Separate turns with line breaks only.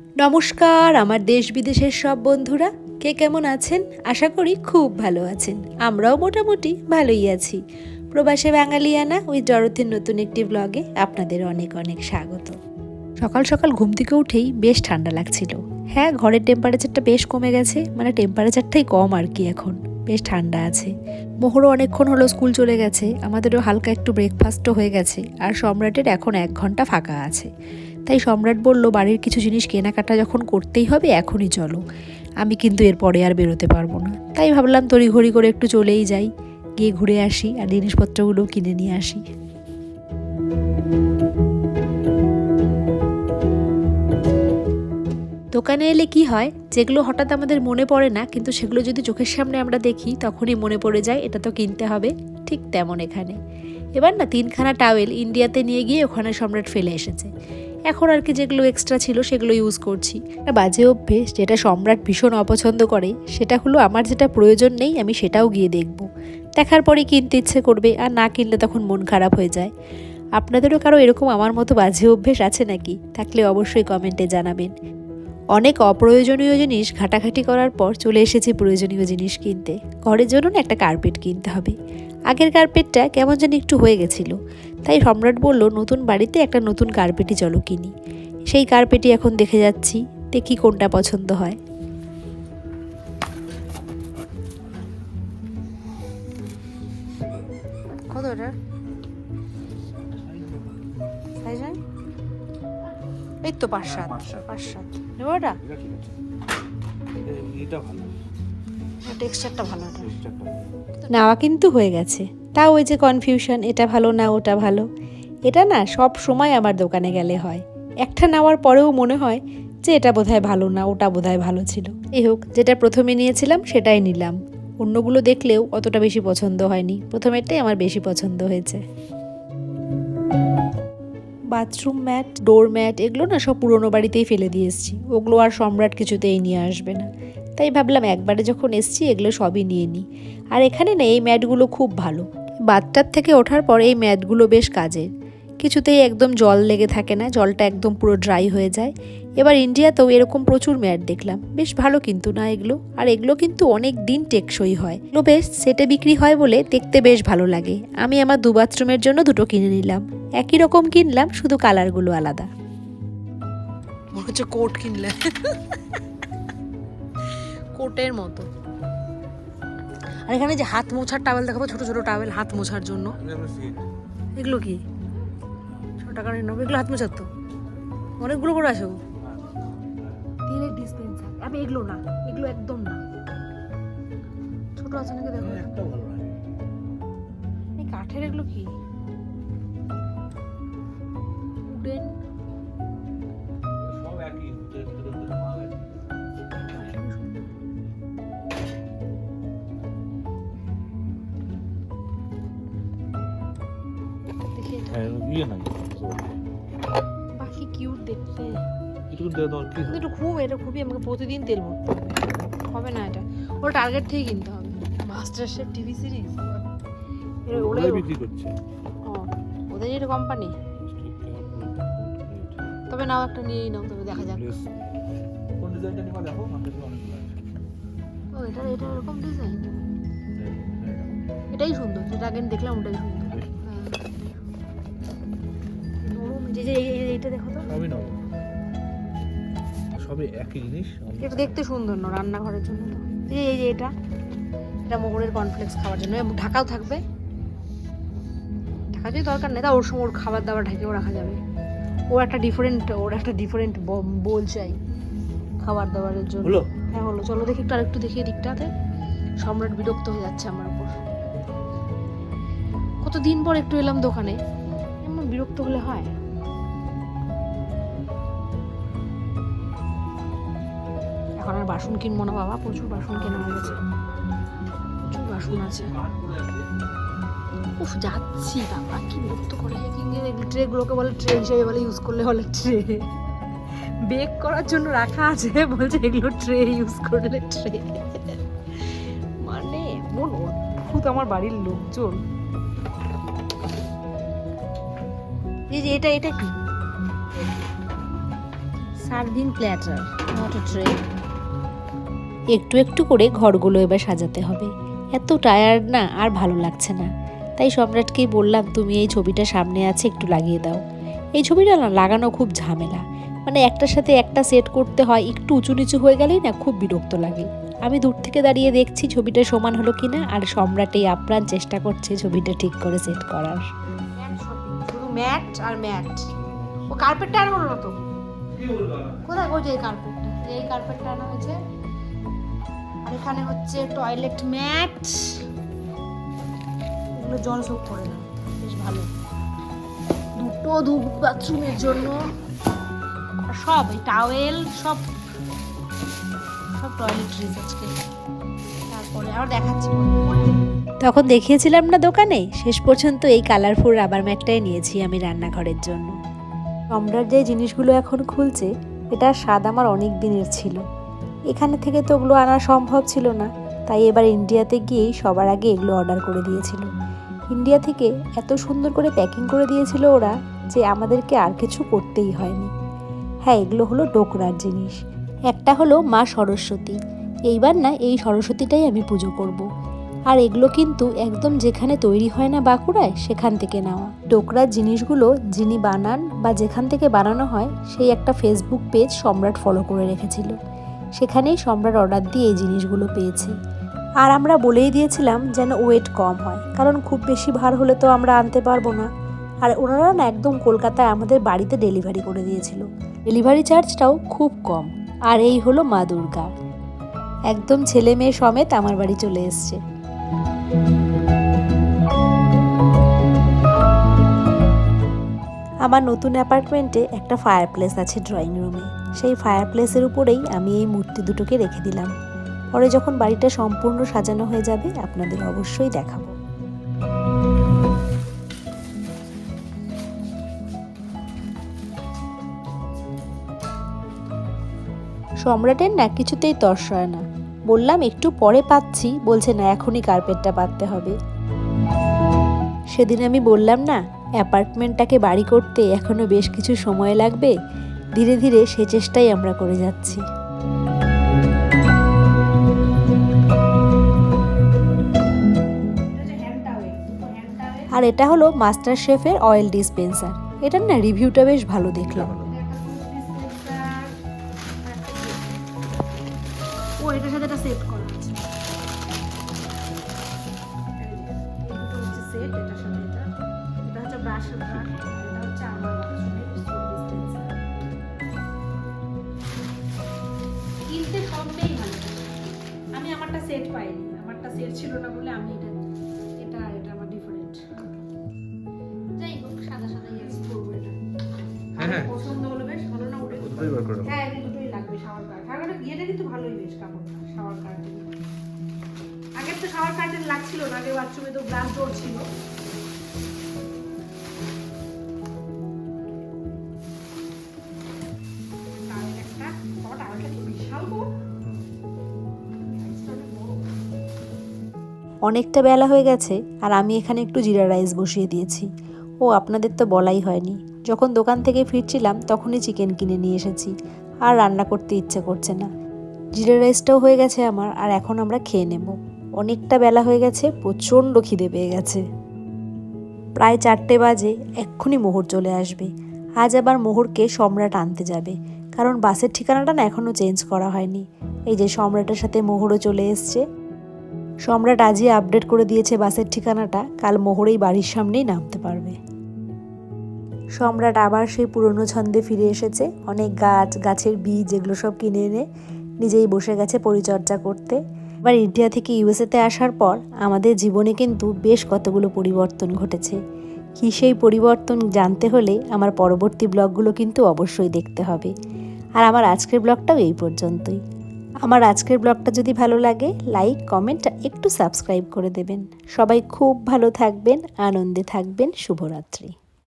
নমস্কার, আমার দেশ বিদেশের সব বন্ধুরা। কে কেমন আছেন? আশা করি খুব ভালো আছেন। আমরাও মোটামুটি ভালোই আছি। প্রবাসে বাঙালিয়ানা ওই জড়থের নতুন একটি ব্লগে আপনাদের অনেক অনেক স্বাগত। সকাল সকাল ঘুম থেকে উঠেই বেশ ঠান্ডা লাগছিল। হ্যাঁ ঘরের টেম্পারেচারটা বেশ কমে গেছে মানে টেম্পারেচারটাই কম আর কি এখন। বেশ ঠান্ডা আছে। মোহরও অনেকক্ষণ হলো স্কুল চলে গেছে, আমাদেরও হালকা একটু ব্রেকফাস্টও হয়ে গেছে, আর সম্রাটের এখন এক ঘণ্টা ফাঁকা আছে। তাই সম্রাট বলল, বাড়ির কিছু জিনিস কেনাকাটা যখন করতেই হবে, এখনই চলো। আমি কিন্তু এরপরে আর বেরোতে পারব না। তাই ভাবলাম তড়িঘড়ি করে একটু চলেই যাই। গিয়ে ঘুরে আসি আর জিনিসপত্রগুলো কিনে নিয়ে আসি। দোকানে এলে কি হয়, যেগুলো হঠাৎ আমাদের মনে পড়ে না, কিন্তু সেগুলো যদি চোখের সামনে আমরা দেখি, তখনই মনে পড়ে যায়, এটা তো কিনতে হবে। ঠিক তেমন এখানে। এবার না তিনখানা টাওয়েল ইন্ডিয়াতে নিয়ে গিয়ে ওখানে সম্রাট ফেলে এসেছে। এখন আর কি যেগুলো এক্সট্রা ছিল সেগুলো ইউজ করছি। একটা বাজে অভ্যেস যেটা সম্রাট ভীষণ অপছন্দ করে, সেটা হলো আমার যেটা প্রয়োজন নেই আমি সেটাও গিয়ে দেখব। দেখার পরে কিনতে ইচ্ছে করবে, আর না কিনলে তখন মন খারাপ হয়ে যায়। আপনাদেরও কারও এরকম আমার মতো বাজে অভ্যেস আছে নাকি? থাকলে অবশ্যই কমেন্টে জানাবেন। অনেক অপ্রয়োজনীয় জিনিস ঘাটাঘাটি করার পর চলে এসেছি প্রয়োজনীয় জিনিস কিনতে। ঘরের জন্য একটা কার্পেট কিনতে হবে। আগের কার্পেটটা কেমন যেন একটু হয়ে গেছিল। তাই সম্রাট বলল নতুন বাড়িতে একটা নতুন কার্পেটই চলো কিনি। সেই কার্পেটই এখন দেখে যাচ্ছি দেখি কোনটা পছন্দ হয়। কত ওটা এই তো পাঁচ সাত
পাঁচ সাত।
পাঁচ ওটা
আছে। এ- এটা ভালো।
টেক্সচারটা ভালো ওটা
টেক্সচারটা ভালো।
নেওয়া কিন্তু হয়ে গেছে। তাও ওই যে কনফিউশন এটা ভালো না ওটা ভালো। এটা না সব সময় আমার দোকানে গেলে হয়। একটা নেওয়ার পরেও মনে হয় যে এটা বোধহয় ভালো না ওটা বোধহয় ভালো ছিল। এই হোক যেটা প্রথমে নিয়েছিলাম সেটাই নিলাম। অন্যগুলো দেখলেও অতটা বেশি পছন্দ হয়নি। প্রথমেরটাই আমার বেশি পছন্দ হয়েছে। বাথরুম ম্যাট ডোর ম্যাট এগুলো না সব পুরনো বাড়িতেই ফেলে দিয়ে এসেছি। ওগুলো আর সম্রাট কিছুতেই নিয়ে আসবে না। তাই ভাবলাম একবারে যখন এসছি, এগুলো সবই নিয়ে নিই। আর এখানে না, এই ম্যাটগুলো খুব ভালো। বাচ্চার থেকে ওঠার পর এই ম্যাটগুলো বেশ কাজের। কিছুতেই একদম জল লেগে থাকে না, জলটা একদম পুরো ড্রাই হয়ে যায়। এবার ইন্ডিয়াতেও এরকম প্রচুর ম্যাট দেখলাম। বেশ ভালো কিন্তু না এগুলো? আর এগুলো কিন্তু অনেক দিন টেকসই হয়। এগুলো বেশ সেটে বিক্রি হয় বলে দেখতে বেশ ভালো লাগে। আমি আমার দু বাথরুমের জন্য দুটো কিনে নিলাম। একই রকম কিনলাম, শুধু কালারগুলো আলাদা।
হচ্ছে কোট কিনলে। কোটের মতো। আর এখানে যে হাত মোছার টাওয়েল দেখাবো ছোট ছোট টাওয়েল হাত মোছার জন্য। এগুলো কি? ছ টাকার নেব। এগুলো হাত মোছার তো। অনেকগুলো করে আছে গো। তেলের ডিসপেন্সার আমি এগুলো না এগুলো একদম না। ছোট আছে নাকি দেখো?
ভালো
এই কাঠের এগুলো কি?
ইয়ে নাই।
বাকি কিউট দেখতে।
একটু দিয়ে দাও, কি
এটা খুব এটা খুবই আমাকে প্রতিদিন তেল ভরতে হবে। হবে না এটা। ওটা টার্গেট থেকে কিনতে হবে। মাস্টার শেফ টিভি সিরিজ
ওরাই বিক্রি করছে।
ও, ওদের এটা কোম্পানি তবে নাও একটা নিয়েই নাও তবে দেখা যাক।
কোন ডিজাইনটা নিবা দেখো
ও এটা এটা এরকম ডিজাইন
হ্যাঁ, হ্যাঁ,
এটাই সুন্দর যেটা আগে দেখলাম ওটাই সুন্দর। যে যে এই- এই- এইটা দেখো তো।
সবই নেব। সবই একই জিনিস।
এটা দেখতে সুন্দর না রান্নাঘরের জন্য তো। এই যে- এটা এটা মোগরের কর্নফ্লেক্স খাওয়ার জন্য। ঢাকাও থাকবে। ঢাকা যদি দরকার নেই তা ওর সময় ওর খাবার দাবার ঢেকেও রাখা যাবে। ও একটা ডিফারেন্ট ওর একটা ডিফারেন্ট বোল চাই খাবার দাবারের জন্য। হ্যাঁ হলো। চলো দেখি একটু আরেকটু দেখি দিকটাতে। সম্রাট বিরক্ত হয়ে যাচ্ছে আমার উপর। কতদিন পর একটু এলাম দোকানে। এমন বিরক্ত হলে হয়। এখন আর বাসন কিনবো না বাবা, প্রচুর বাসন কেনা হয়ে গেছে। প্রচুর বাসন আছে। উফ, যাচ্ছি, বাবা, কি বিরক্ত করে ট্রেগুলোকে বলে ট্রে হিসেবে বলে ইউজ করলে হলে ট্রে। বেক করার জন্য রাখা আছে, বলছে এগুলো ট্রে ইউজ করলে ট্রে। মানে মন অদ্ভুত আমার বাড়ির লোকজন। এই যে এটা এটা কি? Serving platter not a tray
একটু একটু করে ঘরগুলো এবার সাজাতে হবে। এত টায়ার্ড না আর ভালো লাগছে না। তাই সম্রাটকেই বললাম তুমি এই ছবিটা সামনে আছে একটু লাগিয়ে দাও। এই ছবিটা না লাগানো খুব ঝামেলা। মানে একটার সাথে একটা সেট করতে হয় একটু উঁচু নিচু হয়ে গেলেই না খুব বিরক্ত লাগে। আমি দূর থেকে দাঁড়িয়ে দেখছি ছবিটা সমান হলো কিনা আর সম্রাট এই আপ্রাণ চেষ্টা করছে ছবিটা ঠিক করে সেট করার।
ম্যাট শুধু ম্যাট আর ম্যাট। ও কার্পেটটা আর হলো না তো? কোথায়? ওই যে এই কার্পেটটা এই কার্পেটটা আনা হয়েছে। আর এখানে হচ্ছে টয়লেট ম্যাট এগুলো জল সোক করে না বেশ ভালো। দুটো ধূপ বাথরুমের জন্য। সব এই টাওয়েল সব সব টয়লেট্রিজ আজকে তারপরে আবার দেখাচ্ছি।
তখন দেখিয়েছিলাম না দোকানে? শেষ পর্যন্ত এই কালারফুল রাবার ম্যাটটাই নিয়েছি আমি রান্নাঘরের জন্য। সম্রাট যে জিনিসগুলো এখন খুলছে এটার স্বাদ আমার অনেক দিনের ছিল। এখানে থেকে তো ওগুলো আনা সম্ভব ছিল না। তাই এবার ইন্ডিয়াতে গিয়েই সবার আগে এগুলো অর্ডার করে দিয়েছিল। ইন্ডিয়া থেকে এত সুন্দর করে প্যাকিং করে দিয়েছিল ওরা যে আমাদেরকে আর কিছু করতেই হয়নি। হ্যাঁ এগুলো হলো ডোকরার জিনিস। একটা হলো মা সরস্বতী। এইবার না, এই সরস্বতীটাই আমি পুজো করব। আর এগুলো কিন্তু একদম যেখানে তৈরি হয় না বাঁকুড়ায়, সেখান থেকে নেওয়া। ডোকরার জিনিসগুলো যিনি বানান বা যেখান থেকে বানানো হয়, সেই একটা ফেসবুক পেজ সম্রাট ফলো করে রেখেছিল। সেখানেই সম্রাট অর্ডার দিয়ে এই জিনিসগুলো পেয়েছে। আর আমরা বলেই দিয়েছিলাম যেন ওয়েট কম হয়, কারণ খুব বেশি ভার হলে তো আমরা আনতে পারব না। আর ওনারা না একদম কলকাতায় আমাদের বাড়িতে ডেলিভারি করে দিয়েছিল। ডেলিভারি চার্জটাও খুব কম। আর এই হলো মা দুর্গা। একদম ছেলে মেয়ে সমেত আমার বাড়ি চলে এসছে। আমার নতুন অ্যাপার্টমেন্টে একটা ফায়ার প্লেস আছে ড্রয়িং রুমে সেই ফায়ার প্লেসের উপরেই আমি এই মূর্তি দুটোকে রেখে দিলাম। পরে যখন বাড়িটা সম্পূর্ণ সাজানো হয়ে যাবে, আপনাদের অবশ্যই দেখাবো। সম্রাটের না কিছুতেই তর্স হয় না। বললাম, একটু পরে পাচ্ছি। বলছে, না, এখনই কার্পেটটা পাততে হবে। সেদিন আমি বললাম না, অ্যাপার্টমেন্টটাকে বাড়ি করতে এখনও বেশ কিছু সময় লাগবে, ধীরে ধীরে সে চেষ্টাই আমরা করে যাচ্ছি। আর এটা হলো মাস্টার শেফের অয়েল ডিসপেন্সার। এটার না রিভিউটা বেশ ভালো দেখলাম।
এটা হচ্ছে ব্রাশের ব্রাশ এটা হচ্ছে আমার বাথরুমের কিনতে সবটাই ভালো। আমি আমারটা সেট পাইনি। আমারটা সেট ছিল না বলে আমি এটা এটা এটা আমার ডিফারেন্ট যাই হোক সাদা সাদাই আছে। করব এটা।
হ্যাঁ, হ্যাঁ।
পছন্দ হলো বেশ ভালো না উঠে
দুটোই বার করে
হ্যাঁ দুটোই লাগবে শাওয়ার কার্ট শাওয়ার কার্টের ইয়েটা কিন্তু ভালোই বেশ কাপড়টা শাওয়ার কার্টের আগের তো শাওয়ার কার্টেন লাগছিল না আগে বাথরুমে তো গ্লাস ডোর ছিল।
অনেকটা বেলা হয়ে গেছে আর আমি এখানে একটু জিরা রাইস বসিয়ে দিয়েছি। ও, আপনাদের তো বলাই হয়নি। যখন দোকান থেকে ফিরছিলাম, তখনই চিকেন কিনে নিয়ে এসেছি। আর রান্না করতে ইচ্ছে করছে না। জিরা রাইসটাও হয়ে গেছে আমার, আর এখন আমরা খেয়ে নেব। অনেকটা বেলা হয়ে গেছে, প্রচণ্ড খিদে পেয়ে গেছে। প্রায় চারটে বাজে, এক্ষুনি মোহর চলে আসবে। আজ আবার মোহরকে সম্রাট আনতে যাবে। কারণ বাসের ঠিকানাটা না এখনও চেঞ্জ করা হয়নি। এই যে সম্রাটের সাথে মোহরও চলে এসছে। সম্রাট আজই আপডেট করে দিয়েছে বাসের ঠিকানাটা। কাল মোহরেই বাড়ির সামনেই নামতে পারবে। সম্রাট আবার সেই পুরনো ছন্দে ফিরে এসেছে। অনেক গাছ, গাছের বীজ, এগুলো সব কিনে এনে নিজেই বসে গেছে পরিচর্যা করতে। এবার ইন্ডিয়া থেকে ইউএসএতে আসার পর আমাদের জীবনে কিন্তু বেশ কতগুলো পরিবর্তন ঘটেছে। কী সেই পরিবর্তন জানতে হলে আমার পরবর্তী ব্লগগুলো কিন্তু অবশ্যই দেখতে হবে। আর আমার আজকের ব্লগটাও এই পর্যন্তই। আমার আজকের ব্লগটা যদি ভালো লাগে লাইক কমেন্ট একটু সাবস্ক্রাইব করে দেবেন। সবাই খুব ভালো থাকবেন, আনন্দে থাকবেন, শুভরাত্রি।